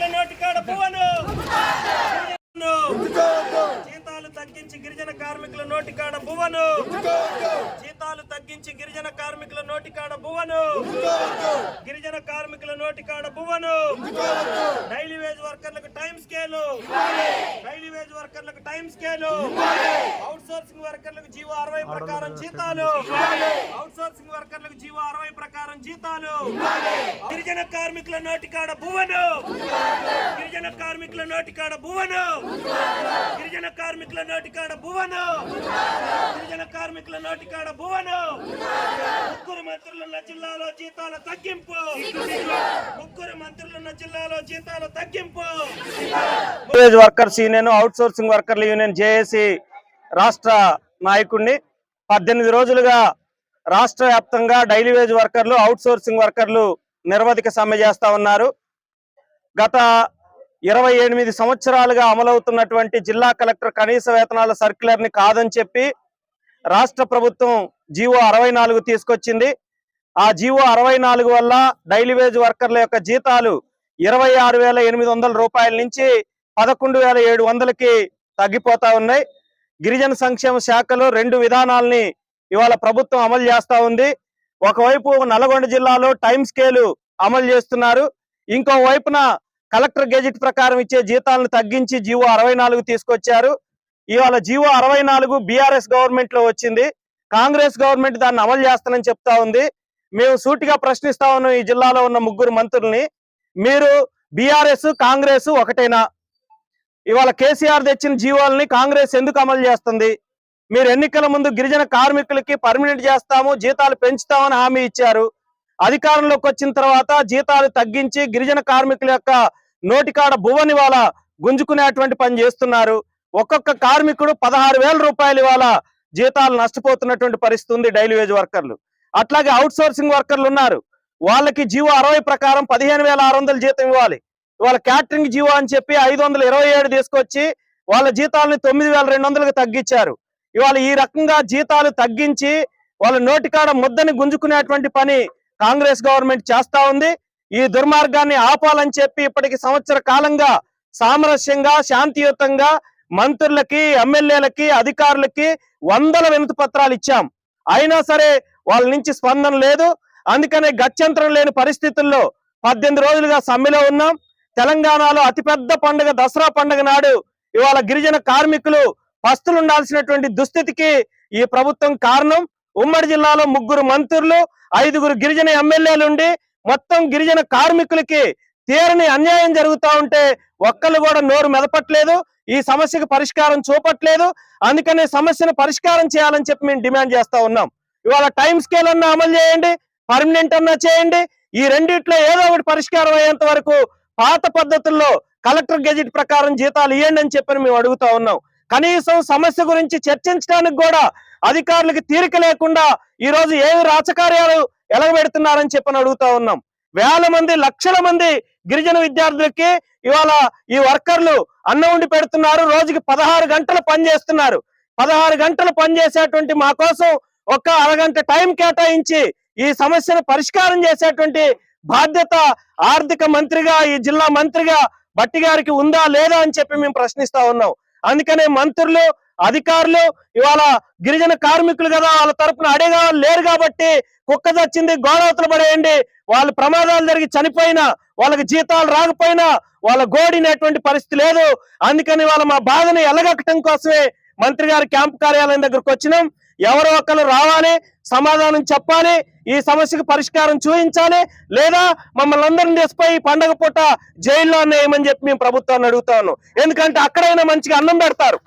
నోటి కాడ పువ్వను. జీతాలు తగ్గించి గిరిజన కార్మికుల నోటికాడ పువ్వను. గిరిజన కార్మికుల నోటికాడ బువ్వను. గిరిజన కార్మికుల నోటికాడ బువ్వను. డైలీ వేజ్ వర్కర్లకు టైం స్కేలు. డైలీ వేజ్ వర్కర్లకు టైం స్కేలు. అవుట్ సోర్సింగ్ వర్కర్లకు జీవో అరవై ప్రకారం జీతాలు. అవుట్ సోర్సింగ్ వర్కర్లకు జీవో అరవై ప్రకారం జీతాలు. గిరిజన కార్మికుల నోటికాడ బువ్వను. గిరిజన కార్మికుల నోటికాడ భువను. గిరిజన కార్మికుల నోటికాడ భువను. గిరిజన కార్మికుల నోటికాడ భువను. ముగ్గురు మంత్రులున్న జిల్లాలో జీతాల తగ్గింపు. ముగ్గురు మంత్రులున్న జిల్లాలో జీతాల తగ్గింపు. Village workers union outsourcing వర్కర్ల యూనియన్ జేఏసీ రాష్ట్ర నాయకుడిని పద్దెనిమిది రోజులుగా రాష్ట్ర వ్యాప్తంగా డైలీ వేజ్ వర్కర్లు అవుట్ సోర్సింగ్ వర్కర్లు నిరవధిక సమ్మె చేస్తా ఉన్నారు. గత ఇరవై ఎనిమిది సంవత్సరాలుగా అమలవుతున్నటువంటి జిల్లా కలెక్టర్ కనీస వేతనాల సర్క్యులర్ని కాదని చెప్పి రాష్ట్ర ప్రభుత్వం జీవో అరవై నాలుగు తీసుకొచ్చింది. ఆ జీవో అరవై నాలుగు వల్ల డైలీ వేజ్ వర్కర్ల యొక్క జీతాలు ఇరవై ఆరు వేల ఎనిమిది వందల రూపాయల నుంచి పదకొండు వేల ఏడు వందలకి తగ్గిపోతా ఉన్నాయి. గిరిజన సంక్షేమ శాఖలో రెండు విధానాల్ని ఇవాళ ప్రభుత్వం అమలు చేస్తా ఉంది. ఒకవైపు నల్గొండ జిల్లాలో టైం స్కేలు అమలు చేస్తున్నారు. ఇంకో వైపున కలెక్టర్ గెజిట్ ప్రకారం ఇచ్చే జీతాలను తగ్గించి జీవో అరవై నాలుగు తీసుకొచ్చారు. ఇవాళ జీవో అరవై నాలుగు బీఆర్ఎస్ గవర్నమెంట్లో వచ్చింది. కాంగ్రెస్ గవర్నమెంట్ దాన్ని అమలు చేస్తానని చెప్తా ఉంది. మేము సూటిగా ప్రశ్నిస్తా ఉన్నాం ఈ జిల్లాలో ఉన్న ముగ్గురు మంత్రుల్ని. మీరు బీఆర్ఎస్ కాంగ్రెస్ ఒకటేనా? ఇవాళ కేసీఆర్ తెచ్చిన జీవోల్ని కాంగ్రెస్ ఎందుకు అమలు చేస్తుంది? మీరు ఎన్నికల ముందు గిరిజన కార్మికులకి పర్మనెంట్ చేస్తాము జీతాలు పెంచుతామని హామీ ఇచ్చారు. అధికారంలోకి వచ్చిన తర్వాత జీతాలు తగ్గించి గిరిజన కార్మికుల యొక్క నోటికాడ భువని వాళ్ళ గుంజుకునేటువంటి పని చేస్తున్నారు. ఒక్కొక్క కార్మికుడు పదహారు వేల రూపాయలు ఇవాళ జీతాలు నష్టపోతున్నటువంటి పరిస్థితి ఉంది డైలీ వేజ్ వర్కర్లు. అట్లాగే అవుట్ సోర్సింగ్ వర్కర్లు ఉన్నారు. వాళ్ళకి జీవో అరవై ప్రకారం పదిహేను వేల ఆరు వందల జీతం ఇవ్వాలి. ఇవాళ క్యాటరింగ్ జీవో అని చెప్పి ఐదు వందల ఇరవై ఏడు తీసుకొచ్చి వాళ్ళ జీతాలని తొమ్మిది వేల రెండు వందలకు తగ్గించారు. ఇవాళ ఈ రకంగా జీతాలు తగ్గించి వాళ్ళ నోటికాడ ముద్దని గుంజుకునేటువంటి పని కాంగ్రెస్ గవర్నమెంట్ చేస్తా ఉంది. ఈ దుర్మార్గాన్ని ఆపాలని చెప్పి ఇప్పటికి సంవత్సర కాలంగా సామరస్యంగా శాంతియుతంగా మంత్రులకి ఎమ్మెల్యేలకి అధికారులకి వందల వినతి పత్రాలు ఇచ్చాం. అయినా సరే వాళ్ళ నుంచి స్పందన లేదు. అందుకనే గత్యంతరం లేని పరిస్థితుల్లో పద్దెనిమిది రోజులుగా సమ్మెలో ఉన్నాం. తెలంగాణలో అతిపెద్ద పండుగ దసరా పండుగ నాడు ఇవాళ గిరిజన కార్మికులు పస్తులు ఉండాల్సినటువంటి దుస్థితికి ఈ ప్రభుత్వం కారణం. ఉమ్మడి జిల్లాలో ముగ్గురు మంత్రులు ఐదుగురు గిరిజన ఎమ్మెల్యేలు ఉండి మొత్తం గిరిజన కార్మికులకి తీరని అన్యాయం జరుగుతా ఉంటే ఒక్కళ్ళు కూడా నోరు మెదపట్లేదు ఈ సమస్యకు పరిష్కారం చూపట్లేదు. అందుకనే సమస్యను పరిష్కారం చేయాలని చెప్పి మేము డిమాండ్ చేస్తా ఉన్నాం. ఇవాళ టైం స్కేల్ అన్న అమలు చేయండి పర్మనెంట్ అన్నా చేయండి. ఈ రెండిట్లో ఏదో ఒకటి పరిష్కారం అయ్యేంత వరకు పాత పద్ధతుల్లో కలెక్టర్ గెజిట్ ప్రకారం జీతాలు ఇవ్వండి అని చెప్పని మేము అడుగుతా ఉన్నాం. కనీసం సమస్య గురించి చర్చించడానికి కూడా అధికారులకు తీరిక లేకుండా ఈ రోజు రాచకార్యాలు ఎలగబెడుతున్నారని చెప్పని అడుగుతా ఉన్నాం. వేల మంది లక్షల మంది గిరిజన విద్యార్థులకి ఇవాళ ఈ వర్కర్లు అన్నం ఉండి పెడుతున్నారు. రోజుకి పదహారు గంటలు పని చేస్తున్నారు. పదహారు గంటలు పనిచేసేటువంటి మా కోసం ఒక అరగంట టైం కేటాయించి ఈ సమస్యను పరిష్కారం చేసేటువంటి బాధ్యత ఆర్థిక మంత్రిగా ఈ జిల్లా మంత్రిగా బట్టి గారికి ఉందా లేదా అని చెప్పి మేము ప్రశ్నిస్తా ఉన్నాం. అందుకనే మంత్రులు అధికారులు ఇవాళ గిరిజన కార్మికులు కదా వాళ్ళ తరపున అడేగా లేరు కాబట్టి కుక్క చచ్చింది గోడవతలు పడేయండి. వాళ్ళు ప్రమాదాలు జరిగి చనిపోయినా వాళ్ళకి జీతాలు రాకపోయినా వాళ్ళ గోడినటువంటి పరిస్థితి లేదు. అందుకని వాళ్ళ మా బాధను ఎలగట్టడం కోసమే మంత్రి గారి క్యాంప్ కార్యాలయం దగ్గరకు వచ్చినాం. ఎవరో ఒక్కరు రావాలి సమాధానం చెప్పాలి ఈ సమస్యకు పరిష్కారం చూపించాలి లేదా మమ్మల్ని అందరిని తీసుకుపోయి పండగ పూట జైల్లో వేయమని చెప్పి మేము ప్రభుత్వాన్ని అడుగుతాను. ఎందుకంటే అక్కడైనా మంచిగా అన్నం పెడతారు.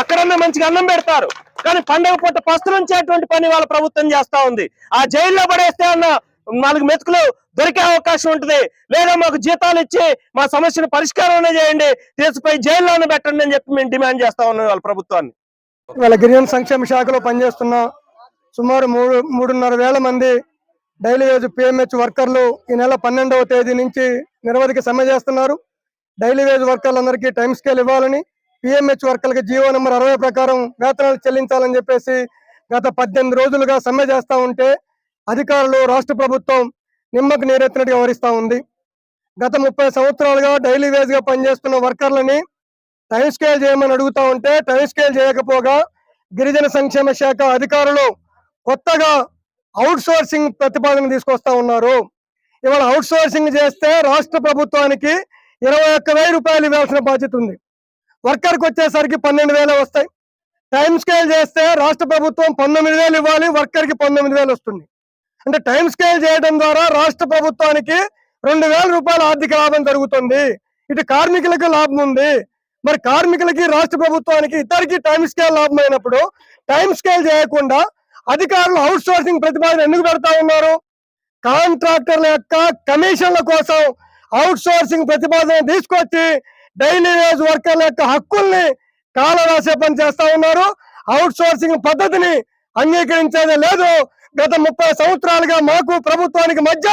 అక్కడన్నా మంచిగా అన్నం పెడతారు. కానీ పండగ పూట పస్తులుంచేటువంటి పని వాళ్ళ ప్రభుత్వం చేస్తా ఉంది. ఆ జైల్లో పడేస్తే అన్న నాలుగు మెతుకులు దొరికే అవకాశం ఉంటుంది. లేదా మాకు జీతాలు ఇచ్చి మా సమస్యను పరిష్కారం చేయండి తీసుకుపోయి జైల్లోనే పెట్టండి అని చెప్పి మేము డిమాండ్ చేస్తా ఉన్నాం వాళ్ళ ప్రభుత్వాన్ని. వాళ్ళ గిరిజన సంక్షేమ శాఖలో పనిచేస్తున్న సుమారు మూడు మూడున్నర వేల మంది డైలీ వేజ్ పిఎంహెచ్ వర్కర్లు ఈ నెల పన్నెండవ తేదీ నుంచి నిరవధికి సమ్మె చేస్తున్నారు. డైలీ వేజ్ వర్కర్లందరికీ టైం స్కేల్ ఇవ్వాలని పిఎంహెచ్ వర్కర్లకి జీవో నెంబర్ అరవై ప్రకారం వేతనాలు చెల్లించాలని చెప్పేసి గత పద్దెనిమిది రోజులుగా సమ్మె చేస్తా ఉంటే అధికారులు రాష్ట్ర ప్రభుత్వం నిమ్మకు నీరెత్తినట్టు వ్యవహరిస్తూ ఉంది. గత ముప్పై సంవత్సరాలుగా డైలీ వేజ్గా పనిచేస్తున్న వర్కర్లని టైం స్కేల్ చేయమని అడుగుతా ఉంటే టైం స్కేల్ చేయకపోగా గిరిజన సంక్షేమ శాఖ అధికారులు కొత్తగా అవుట్ సోర్సింగ్ ప్రతిపాదన తీసుకొస్తా ఉన్నారు. ఇవాళ అవుట్ సోర్సింగ్ చేస్తే రాష్ట్ర ప్రభుత్వానికి ఇరవై ఒక్క వెయ్యి రూపాయలు ఇవ్వాల్సిన బాధ్యత ఉంది. వర్కర్కి వచ్చేసరికి పన్నెండు వేలు వస్తాయి. టైం స్కేల్ చేస్తే రాష్ట్ర ప్రభుత్వం పంతొమ్మిది వేలు ఇవ్వాలి వర్కర్కి పంతొమ్మిది వేలు వస్తుంది. అంటే టైం స్కేల్ చేయడం ద్వారా రాష్ట్ర ప్రభుత్వానికి రెండు వేల రూపాయల ఆర్థిక లాభం జరుగుతుంది. ఇటు కార్మికులకు లాభం ఉంది. మరి కార్మికులకి రాష్ట్ర ప్రభుత్వానికి ఇద్దరికి టైం స్కేల్ లాభం అయినప్పుడు టైం స్కేల్ చేయకుండా అధికారులు అవుట్ సోర్సింగ్ ప్రతిపాదన ఎందుకు పెడతా ఉన్నారు? కాంట్రాక్టర్ల యొక్క కమిషన్ల కోసం అవుట్ సోర్సింగ్ ప్రతిపాదన తీసుకొచ్చి డైలీ వేజ్ వర్కర్ల యొక్క హక్కుల్ని కాల రాసే పని చేస్తా ఉన్నారు. అవుట్ సోర్సింగ్ పద్ధతిని అంగీకరించేది లేదు. గత ముప్పై సంవత్సరాలుగా మాకు ప్రభుత్వానికి మధ్య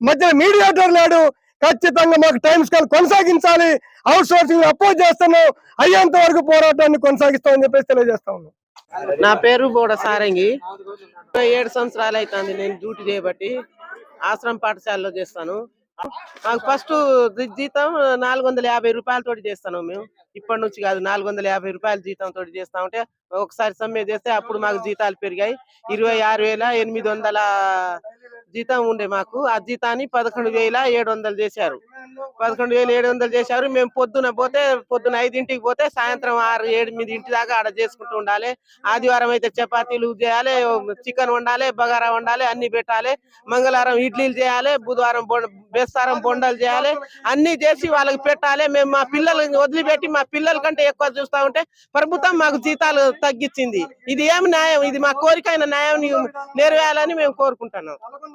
మధ్య మీడియేటర్ లేడు. ఖచ్చితంగా మాకు టైం స్కేల్ కొనసాగించాలి. అవుట్ సోర్సింగ్ అపోజ్ చేస్తున్నాం. అయ్యేంత వరకు పోరాటాన్ని కొనసాగిస్తామని చెప్పేసి తెలియజేస్తా ఉన్నాం. నా పేరు బోడ సారంగి. ఏడు సంవత్సరాలు అవుతుంది నేను డ్యూటీ చేయబట్టి ఆశ్రమ పాఠశాలలో చేస్తాను. మాకు ఫస్ట్ జీతం నాలుగు వందల యాభై రూపాయలతోటి చేస్తాను మేము. ఇప్పటి నుంచి కాదు నాలుగు వందల యాభై రూపాయల జీతం తోటి చేస్తా ఉంటే ఒకసారి సమ్మె చేస్తే అప్పుడు మాకు జీతాలు పెరిగాయి. ఇరవై ఆరు వేల ఎనిమిది వందల జీతం ఉండే మాకు. ఆ జీతాన్ని పదకొండు వేల ఏడు వందలు చేశారు. పదకొండు వేల ఏడు వందలు చేశారు. మేము పొద్దున పోతే పొద్దున ఐదింటికి పోతే సాయంత్రం ఆరు ఎనిమిది ఇంటి దాకా ఆడ చేసుకుంటూ ఉండాలి. ఆదివారం అయితే చపాతీలు చేయాలి చికెన్ వండాలి బగారా వండాలి అన్ని పెట్టాలి. మంగళవారం ఇడ్లీలు చేయాలి బుధవారం బేస్తారం బొండాలు చేయాలి. అన్ని చేసి వాళ్ళకి పెట్టాలి. మేము మా పిల్లల్ని వదిలిపెట్టి మా పిల్లల కంటే ఎక్కువ చూస్తా ఉంటే ప్రభుత్వం మాకు జీతాలు తగ్గించింది. ఇది ఏమి న్యాయం? ఇది మా కోరికైన న్యాయం నెరవేయాలని మేము కోరుకుంటున్నాం.